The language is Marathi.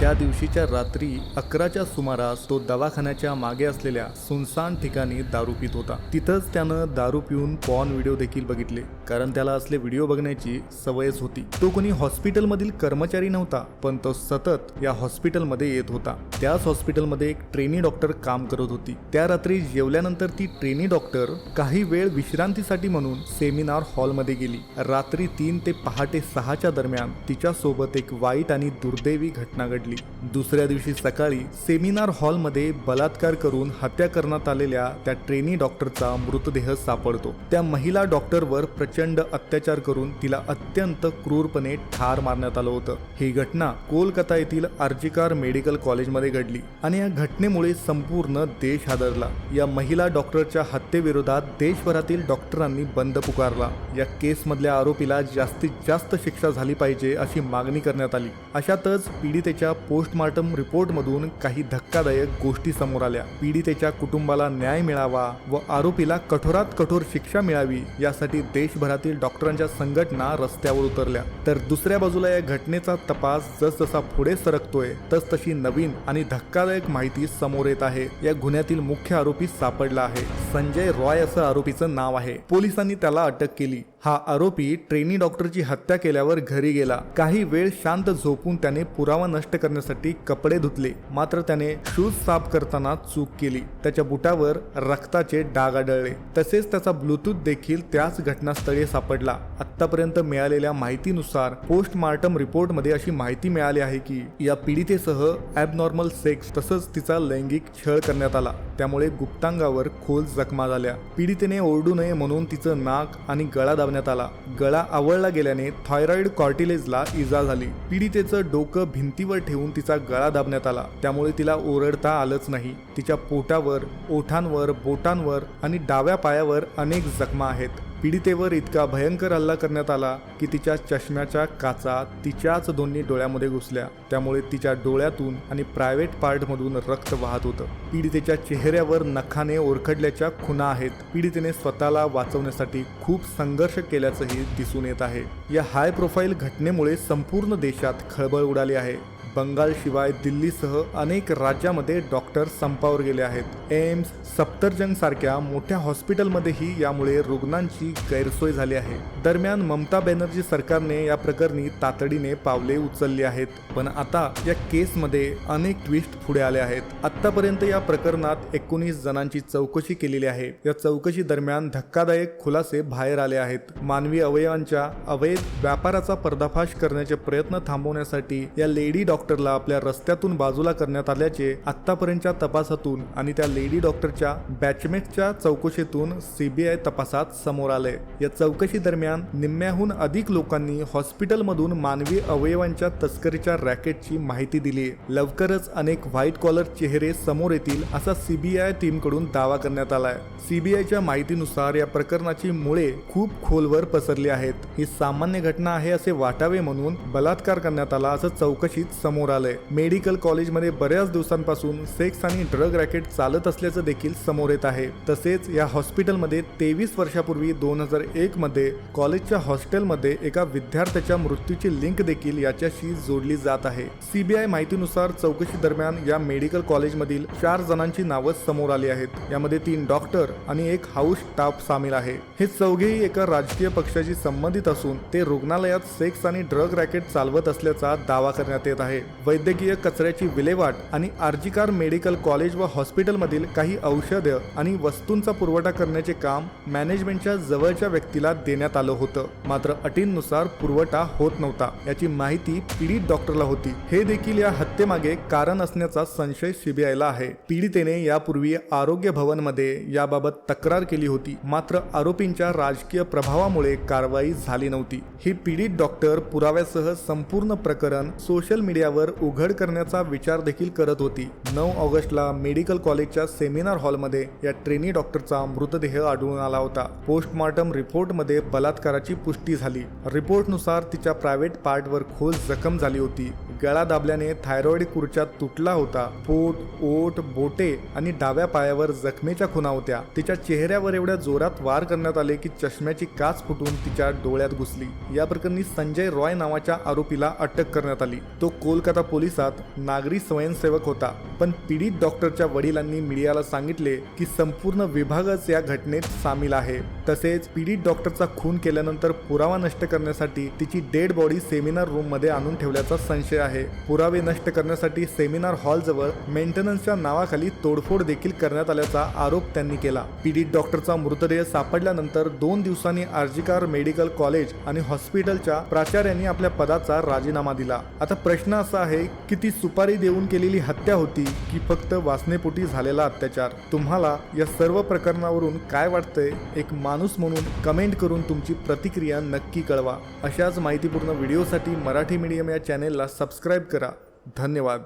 त्या दिवशीच्या रात्री अकराच्या सुमारास तो दवाखान्याच्या मागे असलेल्या सुनसान ठिकाणी दारू पित होता. तिथंच त्यानं दारू पिऊन पॉन व्हिडिओ देखील बघितले. कारण त्याला असले व्हिडिओ बघण्याची सवयच होती. तो कोणी हॉस्पिटलमधील कर्मचारी नव्हता पण तो सतत या हॉस्पिटलमध्ये येत होता. त्याच हॉस्पिटलमध्ये एक ट्रेनी डॉक्टर काम करत होती. त्या रात्री जेवल्यानंतर ती ट्रेनी डॉक्टर काही वेळ विश्रांतीसाठी म्हणून सेमिनार हॉलमध्ये गेली. रात्री तीन ते पहाटे सहाच्या दरम्यान तिच्या सोबत एक वाईट आणि दुर्दैवी घटना घडली. दुसऱ्या दिवशी सकाळी सेमिनार हॉलमध्ये बलात्कार करून हत्या करण्यात आलेल्या त्या ट्रेनी डॉक्टरचा मृतदेह सापडतो. त्या महिला डॉक्टरवर प्रचंड अत्याचार करून तिला अत्यंत क्रूरपणे ठार मारण्यात आलं होतं. ही घटना कोलकाता येथील आर्जिकार मेडिकल कॉलेजमध्ये घडली आणि या घटनेमुळे संपूर्ण देश हादरला. या महिला डॉक्टरच्या हत्येविरोधात देशभरातील डॉक्टरांनी बंद पुकारला. या केसमधल्या आरोपीला जास्तीत जास्त शिक्षा झाली पाहिजे अशी मागणी करण्यात आली. अशातच पीडितेच्या पोस्टमार्टम रिपोर्टमधून काही धक्कादायक गोष्टी समोर आल्या. पीडितेच्या कुटुंबाला न्याय मिळावा व आरोपीला कठोरात कठोर शिक्षा मिळावी यासाठी देशभरातील डॉक्टरांच्या संघटना रस्त्यावर उतरल्या. तर दुसऱ्या बाजूला या घटनेचा तपास जसजसा पुढे सरकतोय तस तशी नवीन आणि धक्कादायक माहिती समोर येत आहे. या गुन्ह्यातील मुख्य आरोपी सापडला आहे. संजय रॉय असं आरोपीचं नाव आहे. पोलिसांनी त्याला अटक केली. हा आरोपी ट्रेनी डॉक्टरची हत्या केल्यावर घरी गेला. काही वेळ शांत झोपून त्याने पुरावा नष्ट कर करण्यासाठी कपडे धुतले. मात्र त्याने शूज साफ करताना चूक केली. त्याच्या बुटावर रक्ताचे डाग आढळले. तसेच त्याचा ब्लूटूथ देखील त्याच घटनास्थळी सापडला. आतापर्यंत मिळालेल्या माहितीनुसार पोस्टमार्टम रिपोर्टमध्ये अशी माहिती मिळाली आहे की या पीडितेसह ॲबनॉर्मल सेक्स तसंच तिचा लैंगिक छळ करण्यात आला. त्यामुळे गुप्तांगावर खोल जखमा झाल्या. पीडितेने ओरडू नये म्हणून तिचं नाक आणि गळा दाबण्यात आला. गळा आवळला गेल्याने थायरॉइड कॉर्टिलेजला इजा झाली. पीडितेचं डोकं भिंतीवर ठेवून तिचा गळा दाबण्यात आला. त्यामुळे तिला ओरडता आलंच नाही. तिच्या पोटावर ओठांवर बोटांवर आणि डाव्या पायावर अनेक जखमा आहेत. पीडितेवर इतका भयंकर हल्ला करण्यात आला की तिच्या चष्म्याच्या काचा तिच्याच दोन्ही डोळ्यामध्ये घुसल्या. त्यामुळे तिच्या डोळ्यातून आणि प्रायव्हेट पार्टमधून रक्त वाहत होतं. पीडितेच्या चेहऱ्यावर नखाने ओरखडल्याच्या खुणा आहेत. पीडितेने स्वतःला वाचवण्यासाठी खूप संघर्ष केल्याचंही दिसून येत आहे. या हाय प्रोफाईल घटनेमुळे संपूर्ण देशात खळबळ उडाली आहे. बंगालशिवाय दिल्लीसह अनेक राज्यामध्ये डॉक्टर संपावर गेले आहेत. एम्स सफदरजंग सारख्या मोठ्या हॉस्पिटलमध्येही यामुळे रुग्णांची गैरसोय झाली आहे. दरम्यान ममता बॅनर्जी सरकारने या प्रकरणी तातडीने पावले उचलली आहेत. पण आता या केसमध्ये अनेक ट्विस्ट पुढे आले आहेत. आतापर्यंत या प्रकरणात एकोणीस जणांची चौकशी केलेली आहे. या चौकशी दरम्यान धक्कादायक खुलासे बाहेर आले आहेत. मानवी अवयवांच्या अवैध व्यापाराचा पर्दाफाश करण्याचे प्रयत्न थांबवण्यासाठी या लेडी डॉक्टर डॉक्टरला आपल्या रस्त्यातून बाजूला करण्यात आल्याचे आत्तापर्यंतच्या तपासातून आणि त्या लेडी डॉक्टरच्या बॅचमेटच्या चौकशीतून सीबीआय तपासात समोर आले. या चौकशी दरम्यान निम्म्याहून अधिक लोकांनी हॉस्पिटलमधून मानवी अवयवांच्या तस्करीच्या रॅकेटची माहिती दिली. लवकरच अनेक व्हाईट कॉलर चेहरे समोर येतील असा सीबीआय टीमकडून दावा करण्यात आलाय. सीबीआयच्या माहितीनुसार या प्रकरणाची मुळे खूप खोलवर पसरली आहेत. ही सामान्य घटना आहे असे वाटावे म्हणून बलात्कार करण्यात आला असं चौकशीत समोर समोर आलंय. मेडिकल कॉलेजमध्ये बऱ्याच दिवसांपासून सेक्स आणि ड्रग रॅकेट चालत असल्याचं देखील समोर येत आहे. तसेच या हॉस्पिटलमध्ये तेवीस वर्षापूर्वी दोन हजार एक मध्ये कॉलेजच्या हॉस्टेलमध्ये एका विद्यार्थ्याच्या मृत्यूची लिंक देखील याच्याशी जोडली जात आहे. सीबीआय माहितीनुसार चौकशी दरम्यान या मेडिकल कॉलेजमधील चार जणांची नावं समोर आली आहेत. यामध्ये तीन डॉक्टर आणि एक हाऊस स्टाफ सामील आहे. हे चौघेही एका राजकीय पक्षाशी संबंधित असून ते रुग्णालयात सेक्स आणि ड्रग रॅकेट चालवत असल्याचा दावा करण्यात येत आहे. वैद्यकीय कचऱ्याची विल्हेवाट आणि आर्जिकार मेडिकल कॉलेज व हॉस्पिटलमधील काही औषधं आणि वस्तूंचा पुरवठा करण्याचे काम मॅनेजमेंटच्या जवळच्या व्यक्तीला देण्यात आलं होतं. मात्र अटींनुसार पुरवठा होत नव्हता याची माहिती पीडित डॉक्टरला होती. हे देखील या हत्येमागे कारण असण्याचा संशय सीबीआयला आहे. पीडितेने यापूर्वी आरोग्य भवनमध्ये याबाबत तक्रार केली होती. मात्र आरोपींच्या राजकीय प्रभावामुळे कारवाई झाली नव्हती. ही पीडित डॉक्टर पुराव्यासह संपूर्ण प्रकरण सोशल मीडिया त्यावर उघड करण्याचा विचार देखील करत होती. नऊ ऑगस्टला मेडिकल कॉलेजच्या सेमिनार हॉलमध्ये या ट्रेनी डॉक्टरचा मृतदेह आढळून आला होता. पोस्टमार्टम रिपोर्टमध्ये बलात्काराची पुष्टी झाली. रिपोर्टनुसार तिच्या प्रायव्हेट पार्टवर खोल जखम झाली होती. गळा दाबल्याने थायरॉइड खुर्च्या तुटला होता. पोट ओठ बोटे आणि डाव्या पायावर जखमेच्या खुणा होत्या. तिच्या चेहऱ्यावर एवढ्या जोरात वार करण्यात आले की चष्म्याची काच फुटून तिच्या डोळ्यात घुसली. या प्रकरणी संजय रॉय नावाच्या आरोपीला अटक करण्यात आली. तो कोल कोलकाता पोलिसात नागरी स्वयंसेवक होता पण पीडित डॉक्टरच्या वडिलांनी मीडियाला सांगितले की संपूर्ण विभागच या घटनेत सामील आहे. तसेच पीडित डॉक्टरचा खून केल्यानंतर पुरावा नष्ट करण्यासाठी तिची डेड बॉडी सेमिनार रूममध्ये आणून ठेवल्याचा संशय आहे. पुरावे नष्ट करण्यासाठी सेमिनार हॉल जवळ मेंटेनन्सच्या नावाखाली तोडफोड देखील करण्यात आल्याचा आरोप त्यांनी केला. पीडित डॉक्टरचा मृतदेह सापडल्यानंतर दोन दिवसांनी अर्जिकार मेडिकल कॉलेज आणि हॉस्पिटलच्या प्राचार्यांनी आपल्या पदाचा राजीनामा दिला. आता प्रश्न असा आहे की ती सुपारी देऊन केलेली हत्या होती की फक्त वासनेपोटी झालेला अत्याचार. तुम्हाला या सर्व प्रकरणावरून काय वाटतंय? एक माणूस म्हणून कमेंट करून तुमची प्रतिक्रिया नक्की कळवा. अशाच माहितीपूर्ण व्हिडिओसाठी मराठी मीडियम या चॅनेलला सबस्क्राईब करा. धन्यवाद.